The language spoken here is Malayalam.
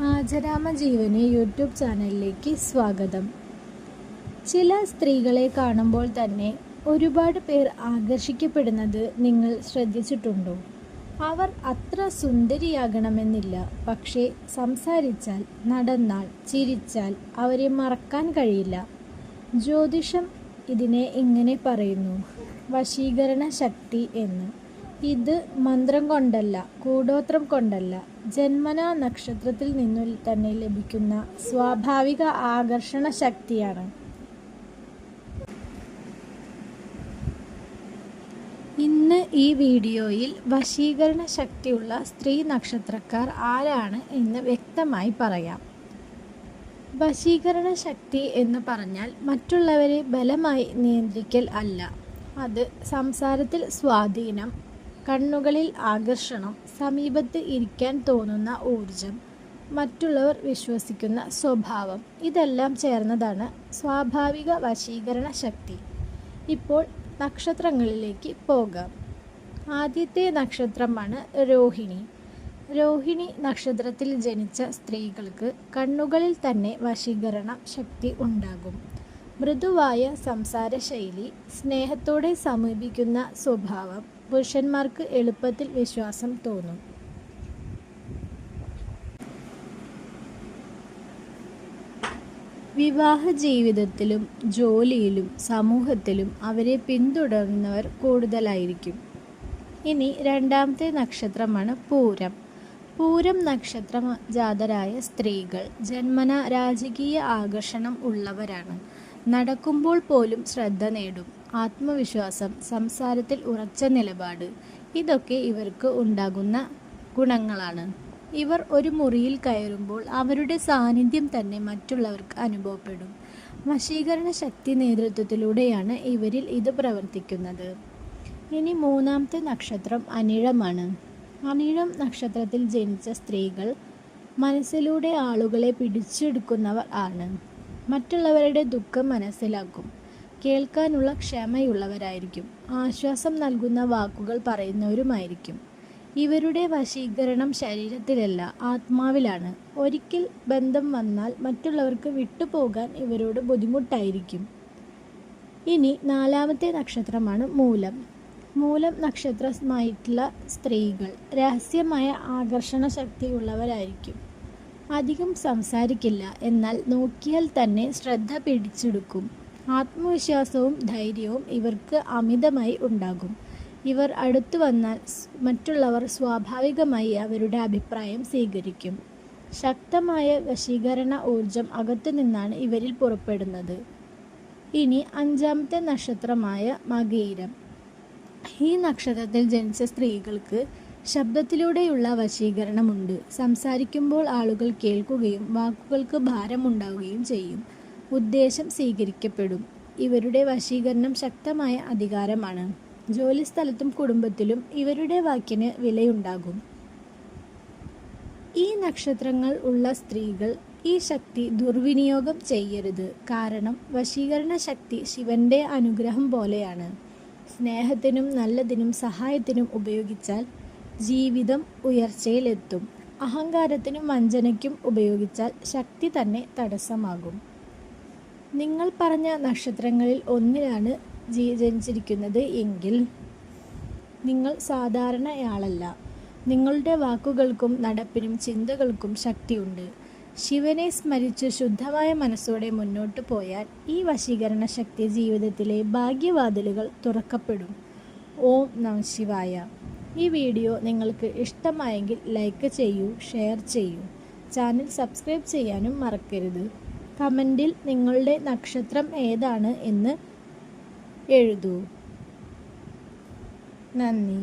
ആചരാമ ജീവന് യൂട്യൂബ് ചാനലിലേക്ക് സ്വാഗതം. ചില സ്ത്രീകളെ കാണുമ്പോൾ തന്നെ ഒരുപാട് പേർ ആകർഷിക്കപ്പെടുന്നത് നിങ്ങൾ ശ്രദ്ധിച്ചിട്ടുണ്ടോ? അവർ അത്ര സുന്ദരിയാകണമെന്നില്ല. പക്ഷേ സംസാരിച്ചാൽ നടന്നാൽ ചിരിച്ചാൽ അവരെ മറക്കാൻ കഴിയില്ല. ജ്യോതിഷം ഇതിനെ ഇങ്ങനെ പറയുന്നു. വശീകരണ ശക്തി എന്ന്. ഇത് മന്ത്രം കൊണ്ടല്ല കൂടോത്രം കൊണ്ടല്ല. ജന്മനാ നക്ഷത്രത്തിൽ നിന്നു തന്നെ ലഭിക്കുന്ന സ്വാഭാവിക ആകർഷണ ശക്തിയാണ്. ഇന്ന് ഈ വീഡിയോയിൽ വശീകരണ ശക്തിയുള്ള സ്ത്രീ നക്ഷത്രക്കാർ ആരാണ് എന്ന് വ്യക്തമായി പറയാം. വശീകരണ ശക്തി എന്ന് പറഞ്ഞാൽ മറ്റുള്ളവരെ ബലമായി നിയന്ത്രിക്കൽ അല്ല. അത് സംസാരത്തിൽ സ്വാധീനം കണ്ണുകളിൽ ആകർഷണം സമീപത്ത് ഇരിക്കാൻ തോന്നുന്ന ഊർജം മറ്റുള്ളവർ വിശ്വസിക്കുന്ന സ്വഭാവം ഇതെല്ലാം ചേർന്നതാണ് സ്വാഭാവിക വശീകരണ ശക്തി. ഇപ്പോൾ നക്ഷത്രങ്ങളിലേക്ക് പോകാം. ആദ്യത്തെ നക്ഷത്രമാണ് രോഹിണി. രോഹിണി നക്ഷത്രത്തിൽ ജനിച്ച സ്ത്രീകൾക്ക് കണ്ണുകളിൽ തന്നെ വശീകരണ ശക്തി ഉണ്ടാകും. മൃദുവായ സംസാരശൈലി സ്നേഹത്തോടെ സമീപിക്കുന്ന സ്വഭാവം പുരുഷന്മാർക്ക് എളുപ്പത്തിൽ വിശ്വാസം തോന്നും. വിവാഹ ജീവിതത്തിലും ജോലിയിലും സമൂഹത്തിലും അവരെ പിന്തുടരുന്നവർ കൂടുതലായിരിക്കും. ഇനി രണ്ടാമത്തെ നക്ഷത്രമാണ് പൂരം. പൂരം നക്ഷത്ര ജാതരായ സ്ത്രീകൾ ജന്മന രാജകീയ ആകർഷണം ഉള്ളവരാണ്. നടക്കുമ്പോൾ പോലും ശ്രദ്ധ നേടും. ആത്മവിശ്വാസം സംസാരത്തിൽ ഉറച്ച നിലപാട് ഇതൊക്കെ ഇവർക്ക് ഉണ്ടാകുന്ന ഗുണങ്ങളാണ്. ഇവർ ഒരു മുറിയിൽ കയറുമ്പോൾ അവരുടെ സാന്നിധ്യം തന്നെ മറ്റുള്ളവർക്ക് അനുഭവപ്പെടും. വശീകരണ ശക്തി നേതൃത്വത്തിലൂടെയാണ് ഇവരിൽ ഇത് പ്രവർത്തിക്കുന്നത്. ഇനി മൂന്നാമത്തെ നക്ഷത്രം അനിഴമാണ്. അനിഴം നക്ഷത്രത്തിൽ ജനിച്ച സ്ത്രീകൾ മനസ്സിലൂടെ ആളുകളെ പിടിച്ചെടുക്കുന്നവർ ആണ്. മറ്റുള്ളവരുടെ ദുഃഖം മനസ്സിലാക്കും. കേൾക്കാനുള്ള ക്ഷമയുള്ളവരായിരിക്കും. ആശ്വാസം നൽകുന്ന വാക്കുകൾ പറയുന്നവരുമായിരിക്കും. ഇവരുടെ വശീകരണം ശരീരത്തിലല്ല ആത്മാവിലാണ്. ഒരിക്കൽ ബന്ധം വന്നാൽ മറ്റുള്ളവർക്ക് വിട്ടുപോകാൻ ഇവരോട് ബുദ്ധിമുട്ടായിരിക്കും. ഇനി നാലാമത്തെ നക്ഷത്രമാണ് മൂലം. മൂലം നക്ഷത്രമായിട്ടുള്ള സ്ത്രീകൾ രഹസ്യമായ ആകർഷണ ശക്തിയുള്ളവരായിരിക്കും. അധികം സംസാരിക്കില്ല. എന്നാൽ നോക്കിയാൽ തന്നെ ശ്രദ്ധ പിടിച്ചെടുക്കും. ആത്മവിശ്വാസവും ധൈര്യവും ഇവർക്ക് അമിതമായി ഉണ്ടാകും. ഇവർ അടുത്തു വന്നാൽ മറ്റുള്ളവർ സ്വാഭാവികമായി അവരുടെ അഭിപ്രായം സ്വീകരിക്കും. ശക്തമായ വശീകരണ ഊർജം അകത്തു നിന്നാണ് ഇവരിൽ പുറപ്പെടുന്നത്. ഇനി അഞ്ചാമത്തെ നക്ഷത്രമായ മകീരം. ഈ നക്ഷത്രത്തിൽ ജനിച്ച സ്ത്രീകൾക്ക് ശബ്ദത്തിലൂടെയുള്ള വശീകരണമുണ്ട്. സംസാരിക്കുമ്പോൾ ആളുകൾ കേൾക്കുകയും വാക്കുകൾക്ക് ഭാരമുണ്ടാവുകയും ചെയ്യും. ഉദ്ദേശം സ്വീകരിക്കപ്പെടും. ഇവരുടെ വശീകരണം ശക്തമായ അധികാരമാണ്. ജോലിസ്ഥലത്തും കുടുംബത്തിലും ഇവരുടെ വാക്കിന് വിലയുണ്ടാകും. ഈ നക്ഷത്രങ്ങൾ ഉള്ള സ്ത്രീകൾ ഈ ശക്തി ദുർവിനിയോഗം ചെയ്യരുത്. കാരണം വശീകരണ ശക്തി ശിവന്റെ അനുഗ്രഹം പോലെയാണ്. സ്നേഹത്തിനും നല്ലതിനും സഹായത്തിനും ഉപയോഗിച്ചാൽ ജീവിതം ഉയർച്ചയിലെത്തും. അഹങ്കാരത്തിനും വഞ്ചനയ്ക്കും ഉപയോഗിച്ചാൽ ശക്തി തന്നെ തടസ്സമാകും. നിങ്ങൾ പറഞ്ഞ നക്ഷത്രങ്ങളിൽ ഒന്നിലാണ് ജീ ജനിച്ചിരിക്കുന്നത് എങ്കിൽ നിങ്ങൾ സാധാരണയാളല്ല. നിങ്ങളുടെ വാക്കുകൾക്കും നടപ്പിനും ചിന്തകൾക്കും ശക്തിയുണ്ട്. ശിവനെ സ്മരിച്ച് ശുദ്ധമായ മനസ്സോടെ മുന്നോട്ട് പോയാൽ ഈ വശീകരണ ശക്തി ജീവിതത്തിലെ ഭാഗ്യവാതിലുകൾ തുറക്കപ്പെടും. ഓം നമ ശിവായ. ഈ വീഡിയോ നിങ്ങൾക്ക് ഇഷ്ടമായെങ്കിൽ ലൈക്ക് ചെയ്യൂ ഷെയർ ചെയ്യൂ. ചാനൽ സബ്സ്ക്രൈബ് ചെയ്യാനും മറക്കരുത്. കമന്റിൽ നിങ്ങളുടെ നക്ഷത്രം ഏതാണ് എന്ന് എഴുതൂ. നന്ദി.